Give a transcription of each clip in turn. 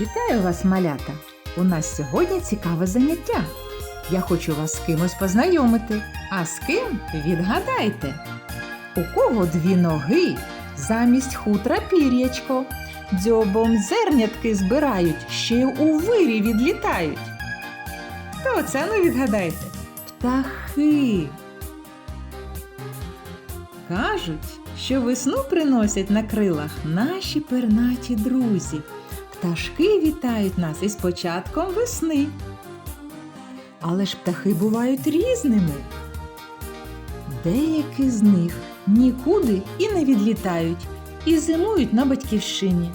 Вітаю вас, малята! У нас сьогодні цікаве заняття. Я хочу вас з кимось познайомити. А з ким відгадайте? У кого дві ноги, замість хутра пір'ячко, дзьобом зернятки збирають, ще й у вирі відлітають. Хто це ну відгадайте? Птахи. Кажуть, що весну приносять на крилах наші пернаті друзі. Пташки вітають нас із початком весни. Але ж птахи бувають різними. Деякі з них нікуди і не відлітають, і зимують на батьківщині.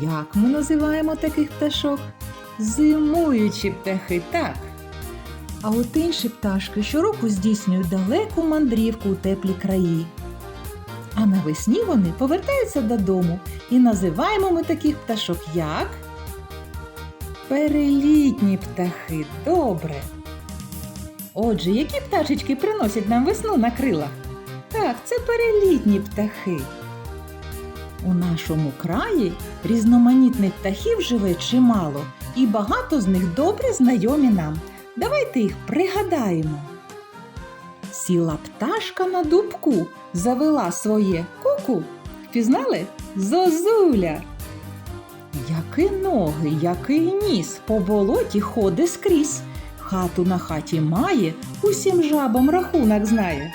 Як ми називаємо таких пташок? Зимуючі птахи, так. А от інші пташки щороку здійснюють далеку мандрівку у теплі краї. А навесні вони повертаються додому і називаємо ми таких пташок як? Перелітні птахи. Добре. Отже, які пташечки приносять нам весну на крилах? Так, це перелітні птахи. У нашому краї різноманітних птахів живе чимало, і багато з них добре знайомі нам. Давайте їх пригадаємо. Сіла пташка на дубку, завела своє куку. Пізнали? Зозуля. Які ноги, який ніс, по болоті ходи скрізь. Хату на хаті має, усім жабам рахунок знає.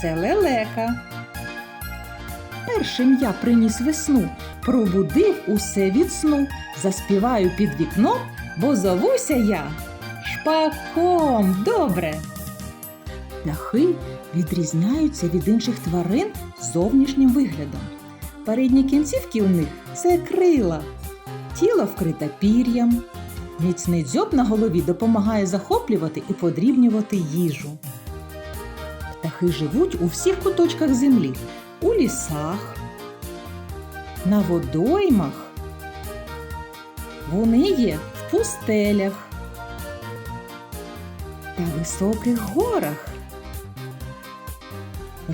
Це лелека. Першим я приніс весну, пробудив усе від сну, заспіваю під вікном, бо зовуся я шпаком. Добре. Птахи відрізняються від інших тварин зовнішнім виглядом. Передні кінцівки у них це крила, тіло вкрите пір'ям. Міцний дзьоб на голові допомагає захоплювати і подрібнювати їжу. Птахи живуть у всіх куточках землі, у лісах, на водоймах. Вони є в пустелях та високих горах.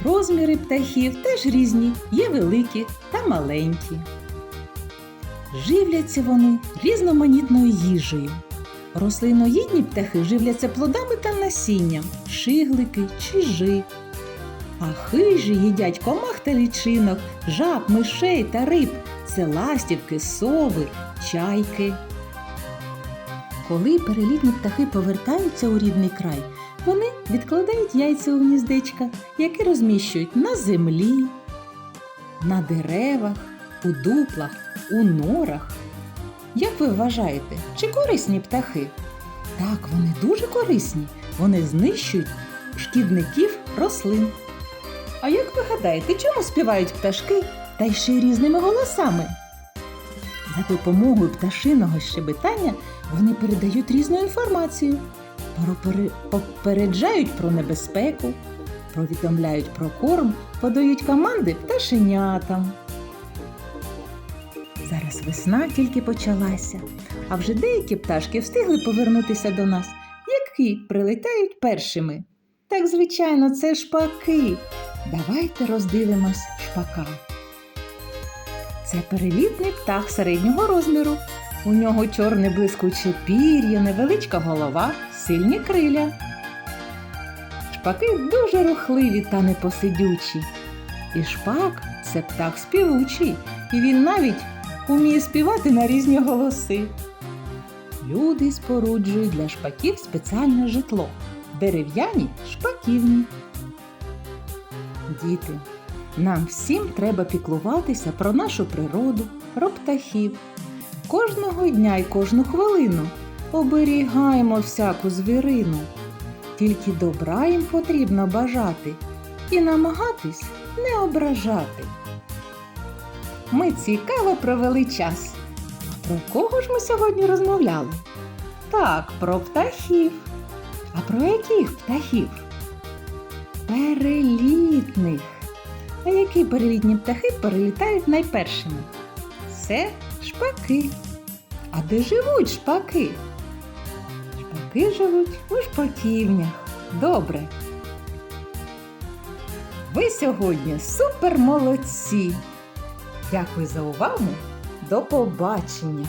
Розміри птахів теж різні, є великі та маленькі. Живляться вони різноманітною їжею. Рослиноїдні птахи живляться плодами та насінням, шиглики, чижи. А хижі їдять комах та лічинок, жаб, мишей та риб. Це ластівки, сови, чайки. Коли перелітні птахи повертаються у рідний край, вони відкладають яйця у гніздечка, які розміщують на землі, на деревах, у дуплах, у норах. Як ви вважаєте, чи корисні птахи? Так, вони дуже корисні. Вони знищують шкідників рослин. А як ви гадаєте, чому співають пташки та й ще різними голосами? За допомогою пташиного щебетання вони передають різну інформацію, попереджають про небезпеку, повідомляють про корм, подають команди пташенятам. Зараз весна тільки почалася, а вже деякі пташки встигли повернутися до нас, які прилетають першими. Так, звичайно, це шпаки. Давайте роздивимось шпака. Це перелітний птах середнього розміру. У нього чорне блискуче пір'я, невеличка голова, сильні криля. Шпаки дуже рухливі та непосидючі. І шпак це птах співучий, і він навіть уміє співати на різні голоси. Люди споруджують для шпаків спеціальне житло дерев'яні шпаківні. Діти, нам всім треба піклуватися про нашу природу, про птахів. Кожного дня і кожну хвилину оберігаємо всяку звірину. Тільки добра їм потрібно бажати і намагатись не ображати. Ми цікаво провели час. Про кого ж ми сьогодні розмовляли? Так, про птахів. А про яких птахів? Перелітних. А які перелітні птахи перелітають найпершими? Це шпаки. А де живуть шпаки? Шпаки живуть у шпаківнях. Добре. Ви сьогодні супер молодці. Дякую за увагу. До побачення!